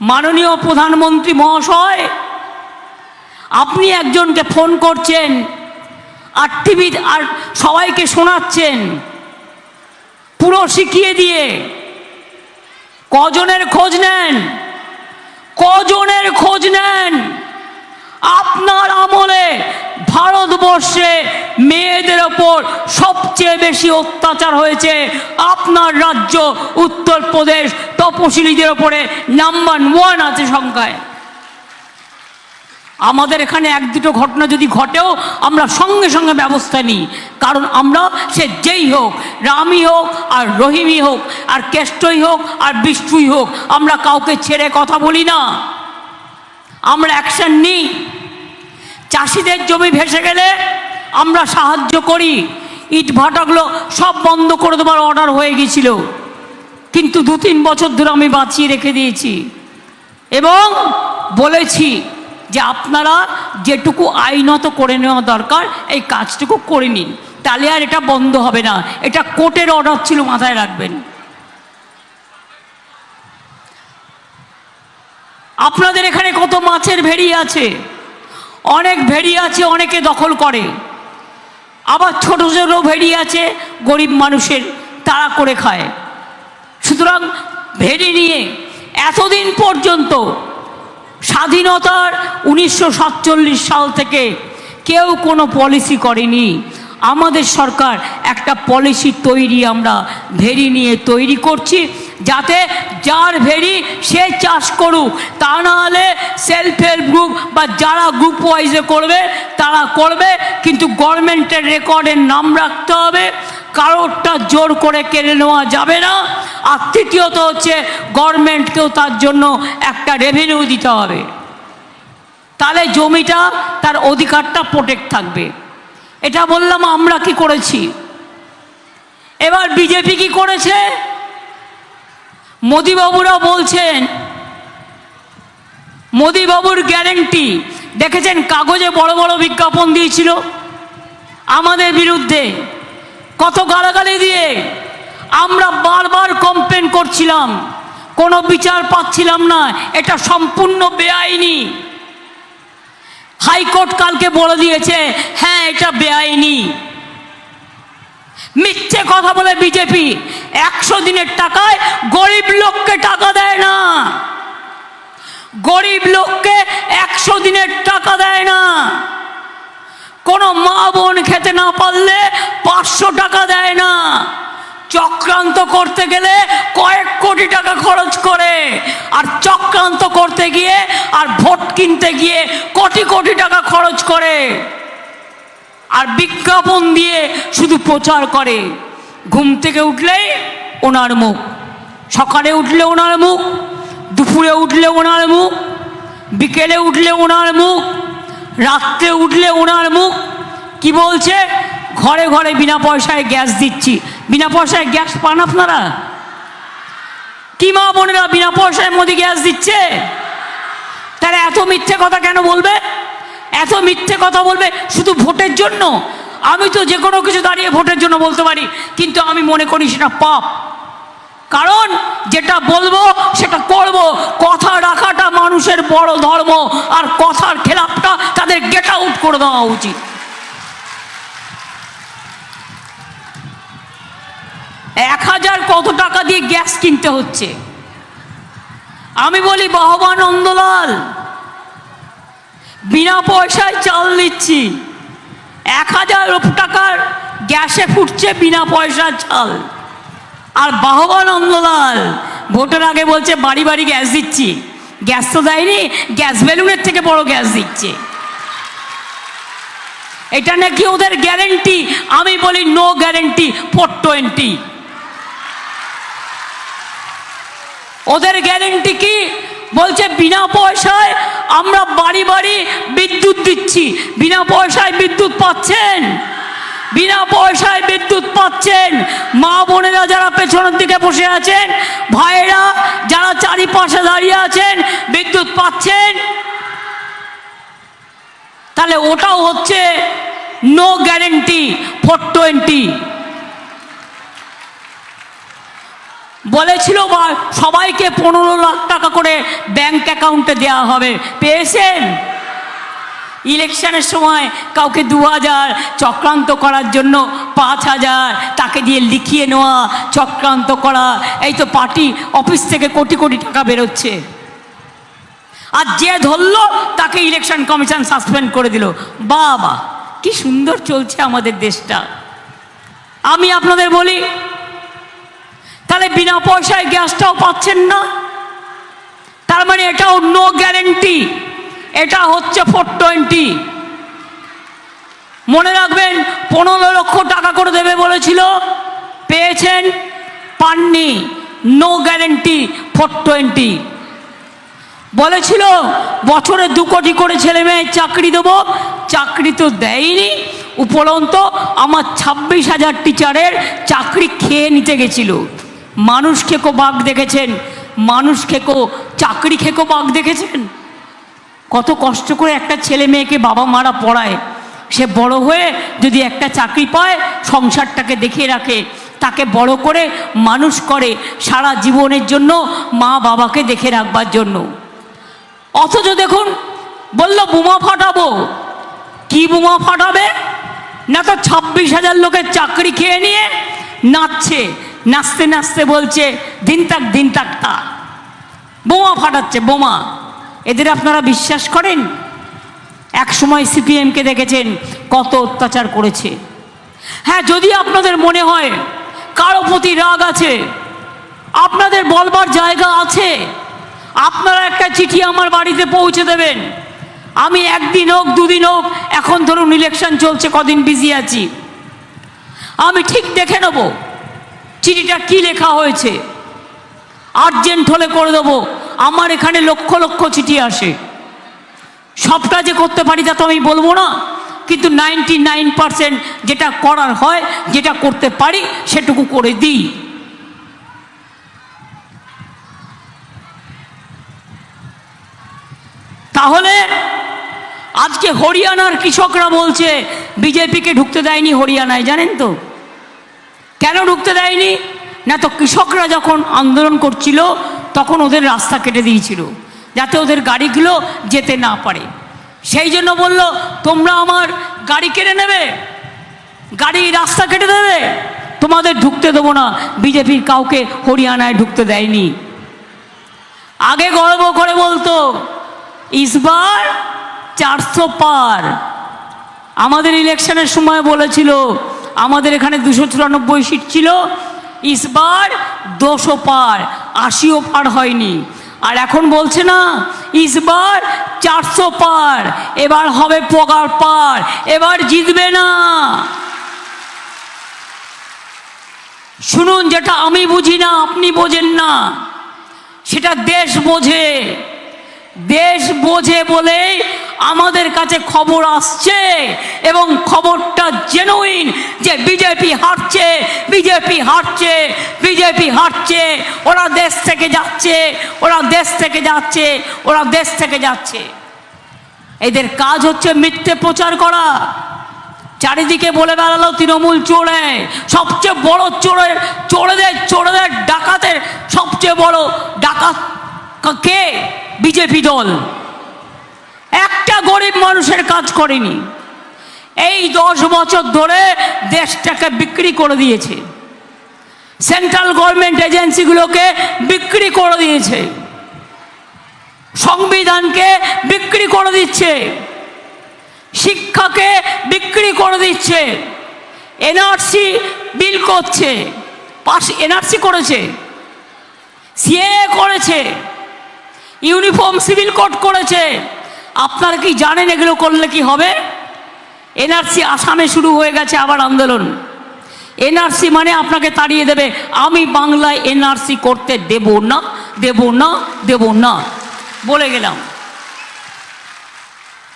মাননীয় প্রধানমন্ত্রী মহাশয়, আপনি একজনকে ফোন করছেন আর টিভি আর সবাইকে শোনাচ্ছেন, পুরো শিখিয়ে দিয়ে। কজনের খোঁজ নেন? কজনের খোঁজ নেন? আপনার আমলে ভারতবর্ষে মেয়েদের ওপর সবচেয়ে বেশি অত্যাচার হয়েছে আপনার রাজ্য, উত্তরপ্রদেশ, তপশিলীদের ওপরে নাম্বার ওয়ান আছে সংখ্যায়। আমাদের এখানে এক দুটো ঘটনা যদি ঘটেও, আমরা সঙ্গে সঙ্গে ব্যবস্থা নিই। কারণ আমরা সে যেই হোক, রামই হোক আর রহিমই হোক, আর কেষ্টই হোক আর বিষ্ণুই হোক, আমরা কাউকে ছেড়ে কথা বলি না। আমরা অ্যাকশন নিই। চাষিদের জমি ভেসে গেলে আমরা সাহায্য করি। ইট ভাটাগুলো সব বন্ধ করে দেওয়ার অর্ডার হয়ে গিয়েছিল। কিন্তু দু তিন বছর ধরে আমি বাঁচিয়ে রেখে দিয়েছি। এবং বলেছি যে আপনারা যেটুকু আইনত করে নেওয়া দরকার, এই কাজটুকু করে নিন। তাহলে আর এটা বন্ধ হবে না। এটা কোর্টের অর্ডার ছিল, মাথায় রাখবেন। আপনাদের এখানে কত মাছের ভেড়ি আছে? অনেক ভেড়ি আছে, অনেকে দখল করে। আবার ছোট ছোট ভেড়ি আছে, গরিব মানুষের তারা করে খায়। সুতরাং ভেড়ি নিয়ে এতদিন পর্যন্ত স্বাধীনতার উনিশশো সাতচল্লিশ সাল থেকে কেউ কোনো পলিসি করেনি। আমাদের সরকার একটা পলিসি তৈরি আমরা ভেড়ি নিয়ে তৈরি করছি। যাতে যার ভেরি সে চাষ করুক। তা না হলে সেলফ হেল্প গ্রুপ বা যারা গ্রুপ ওয়াইজে করবে, তারা করবে। কিন্তু গভর্নমেন্টের রেকর্ডের নাম রাখতে হবে। কারোরটা জোর করে কেড়ে নেওয়া যাবে না। আর তৃতীয়ত হচ্ছে গভর্নমেন্টকেও তার জন্য একটা রেভিনিউ দিতে হবে। তাহলে জমিটা তার অধিকারটা প্রোটেক্ট থাকবে। এটা বললাম আমরা কি করেছি? এবার বিজেপি কি করেছে? মোদিবাবুরা বলছেন, মোদিবাবুর গ্যারেন্টি দেখেছেন কাগজে বড় বড় বিজ্ঞাপন দিয়েছিল? আমাদের বিরুদ্ধে কত গালাগালি দিয়ে আমরা বারবার কমপ্লেন করছিলাম, কোনো বিচার পাচ্ছিলাম না, এটা সম্পূর্ণ বেআইনি। হাইকোর্ট কালকে বলে দিয়েছে হ্যাঁ এটা বেআইনি। মিথ্যে কথা বলে বিজেপি একশো দিনের টাকায় গরিব লোককে টাকা দেয় না। গরিব লোককে একশো দিনের টাকা দেয় না। কোনো মা বোন খেতে না পারলে পাঁচশো টাকা দেয় না। চক্রান্ত করতে গেলে কয়েক কোটি টাকা খরচ করে। আর চক্রান্ত করতে গিয়ে আর ভোট কিনতে গিয়ে কোটি কোটি টাকা খরচ করে। আর বিজ্ঞাপন দিয়ে শুধু প্রচার করে। ঘুম থেকে উঠলেই ওনার মুখ। সকালে উঠলে ওনার মুখ, দুপুরে উঠলে ওনার মুখ, বিকেলে উঠলে ওনার মুখ, রাত্রে উঠলে ওনার মুখ। কি বলছে? ঘরে ঘরে বিনা পয়সায় গ্যাস দিচ্ছি। বিনা পয়সায় গ্যাস পান আপনারা? কি মা বোনেরা বিনা পয়সায় মোদি গ্যাস দিচ্ছে? তারা এত মিথ্যে কথা কেন বলবে? এত মিথ্যে কথা বলবে শুধু ভোটের জন্য? আমি তো যে কোনো কিছু দাঁড়িয়ে ভোটের জন্য বলতে পারি, কিন্তু আমি মনে করি সেটা পাপ। কারণ যেটা বলব, সেটা করব। কথা রাখাটা মানুষের বড় ধর্ম, আর কথার খেলাপটা তাদের গেট আউট করে দেওয়া উচিত। এক হাজার কত টাকা দিয়ে গ্যাস কিনতে হচ্ছে? আমি বলি বাহবা নন্দলাল বিনা পয়সায় চাল দিচ্ছি এক হাজার টাকার গ্যাসে ফুটছে বিনা পয়সার চাল। আর বাহবা নন্দলাল ভোটের আগে বলছে, বাড়ি বাড়ি গ্যাস দিচ্ছি। গ্যাস তো দেয়নি, গ্যাস বেলুনের থেকে বড় গ্যাস দিচ্ছে। এটা নাকি ওদের গ্যারেন্টি? আমি বলি নো গ্যারেন্টি ফোর টোয়েন্টি ওদের গ্যারেন্টি কি? বলছে, বিনা পয়সায় আমরা বাড়ি বাড়ি বিদ্যুৎ দিচ্ছি। বিনা পয়সায় বিদ্যুৎ পাচ্ছেন? বিনা পয়সায় বিদ্যুৎ পাচ্ছেন? মা বোনেরা যারা পেছনের দিকে বসে আছেন, ভাইয়েরা যারা চারিপাশে দাঁড়িয়ে আছেন, বিদ্যুৎ পাচ্ছেন? তাহলে ওটাও হচ্ছে নো গ্যারেন্টি ফোর টোয়েন্টি বলেছিল সবাইকে পনেরো লাখ টাকা করে ব্যাংক অ্যাকাউন্টে দেওয়া হবে। পেয়েছেন? ইলেকশনের সময় কাউকে দু হাজার চক্রান্ত করার জন্য পাঁচ হাজার তাকে দিয়ে লিখিয়ে নেওয়া, চক্রান্ত করা, এই তো পার্টি অফিস থেকে কোটি কোটি টাকা বেরোচ্ছে। আর যে ধরলো তাকে ইলেকশন কমিশন সাসপেন্ড করে দিল। বাবা, কি সুন্দর চলছে আমাদের দেশটা। আমি আপনাদের বলি তাহলে বিনা পয়সায় গ্যাসটাও পাচ্ছেন না। তার মানে এটাও নো গ্যারেন্টি এটা হচ্ছে ফোর টোয়েন্টি মনে রাখবেন, পনেরো লক্ষ টাকা করে দেবে বলেছিল, পেয়েছেন, পাননি নো গ্যারেন্টি ফোর টোয়েন্টি বলেছিল, বছরে দু কোটি করে ছেলে মেয়ের চাকরি দেবো, চাকরি তো দেয়নি, উপরন্ত আমার ছাব্বিশ হাজার টিচারের চাকরি খেয়ে নিতে গেছিল। মানুষ খেকো বাঘ দেখেছেন? মানুষ খেকো চাকরি খেকো বাঘ দেখেছেন? কত কষ্ট করে একটা ছেলে মেয়েকে বাবা মারা পড়ায়। সে বড় হয়ে যদি একটা চাকরি পায়, সংসারটাকে দেখে রাখে। তাকে বড় করে মানুষ করে সারা জীবনের জন্য মা বাবাকে দেখে রাখবার জন্য। অথচ দেখুন, বলল, বোমা ফাটাবো। কি বোমা ফাটাবে? না তো ছাব্বিশ হাজার লোকের চাকরি খেয়ে নিয়ে নাচছে। নাচতে নাচতে বলছে, দিন তাক দিন তাক তা বোমা ফাটাচ্ছে, বোমা। এদের আপনারা বিশ্বাস করেন? এক সময় সিপিএমকে দেখেছেন, কত অত্যাচার করেছে। হ্যাঁ যদি আপনাদের মনে হয়, কারও প্রতি রাগ আছে, আপনাদের বলবার জায়গা আছে, আপনারা একটা চিঠি আমার বাড়িতে পৌঁছে দেবেন। আমি একদিন হোক, দুদিন হোক, এখন ধরুন ইলেকশন চলছে, কদিন বিজি আছি। আমি ঠিক দেখে নেব। চিঠিটা কি লেখা হয়েছে? আর্জেন্ট হলে করে দেবো। আমার এখানে লক্ষ লক্ষ চিঠি আসে। সবটা যে করতে পারি তা তো আমি বলব না। কিন্তু নাইনটি নাইন পারসেন্ট যেটা করার হয়, যেটা করতে পারি, সেটুকু করে দিই। তাহলে আজকে হরিয়ানার কৃষকরা বলছে, বিজেপিকে ঢুকতে দেয়নি হরিয়ানায়, জানেন তো? কেন ঢুকতে দেয়নি? না তো কৃষকরা যখন আন্দোলন করছিল, তখন ওদের রাস্তা কেটে দিয়েছিল, যাতে ওদের গাড়িগুলো যেতে না পারে। সেই জন্য বলল, তোমরা আমার গাড়ি কেড়ে নেবে? গাড়ি রাস্তা কেটে দেবে? তোমাদের ঢুকতে দেবো না। বিজেপির কাউকে হরিয়ানায় ঢুকতে দেয়নি। আগে গর্ব করে বলতো, ইসবার চারশো পার। আমাদের ইলেকশনের সময় বলেছিল আমাদের এখানে দুশো চুরানব্বই সিট ছিল, ইসবার দুশো পার, আশিও পার হয়নি। আর এখন বলছে না, ইসবার চারশো পার, এবার হবে পগার পার, এবার জিতবে না। শুনুন, যেটা আমি বুঝি না, আপনি বোঝেন না, সেটা দেশ বোঝে। দেশ বোঝে বলে আমাদের কাছে খবর আসছে এবং খবরটা জেনুইন যে বিজেপি হারছে বিজেপি হারছে বিজেপি হারছে, ওরা দেশ থেকে যাচ্ছে, ওরা দেশ থেকে যাচ্ছে, ওরা দেশ থেকে যাচ্ছে। এদের কাজ হচ্ছে মিথ্যে প্রচার করা। চারিদিকে বলে বেড়ালো তৃণমূল চোরে, সবচেয়ে বড় চোরের চোরেদের চোরেদের ডাকাতের সবচেয়ে বড় ডাকাত কে? বিজেপি দল। একটা গরিব মানুষের কাজ করেনি। এই দশ বছর ধরে দেশটাকে বিক্রি করে দিয়েছে। সেন্ট্রাল গভর্নমেন্ট এজেন্সিগুলোকে বিক্রি করে দিয়েছে। সংবিধানকে বিক্রি করে দিচ্ছে। শিক্ষাকে বিক্রি করে দিচ্ছে। এনআরসি বিল করছে। পাশ এনআরসি করেছে। সিএ করেছে। ইউনিফর্ম সিভিল কোড করেছে। আপনারা কি জানেন এগুলো করলে কি হবে? এনআরসি আসামে শুরু হয়ে গেছে আবার আন্দোলন। এনআরসি মানে আপনাকে তাড়িয়ে দেবে, আমি বাংলায় এনআরসি করতে দেব না দেব না দেব না। বলে গেলাম।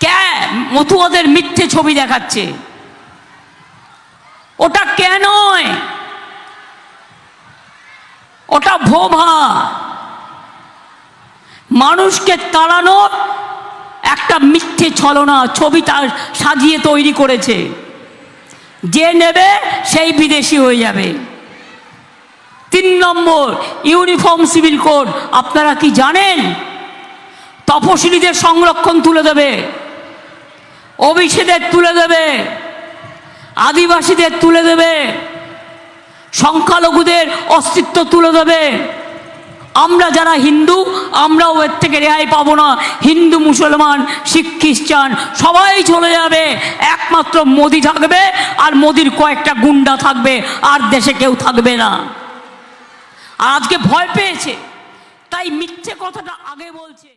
কে? মতুয়াদের মিথ্যে ছবি দেখাচ্ছে। ওটা কেন ওটা ভোভা। মানুষকে তাড়ানোর একটা মিথ্যে ছলনা, ছবি তার সাজিয়ে তৈরি করেছে। যে নেবে সেই বিদেশি হয়ে যাবে। তিন নম্বর, ইউনিফর্ম সিভিল কোড, আপনারা কি জানেন? তপশিলীদের সংরক্ষণ তুলে দেবে। ওবিসিদের তুলে দেবে। আদিবাসীদের তুলে দেবে। সংখ্যালঘুদের অস্তিত্ব তুলে দেবে। আমরা যারা হিন্দু, আমরাও এর থেকে রেহাই পাবো না। হিন্দু, মুসলমান, শিখ, খ্রিস্টান, সবাই চলে যাবে। একমাত্র মোদি থাকবে আর মোদির কয়েকটা গুন্ডা থাকবে, আর দেশে কেউ থাকবে না। আর আজকে ভয় পেয়েছে, তাই মিথ্যে কথাটা আগে বলছে।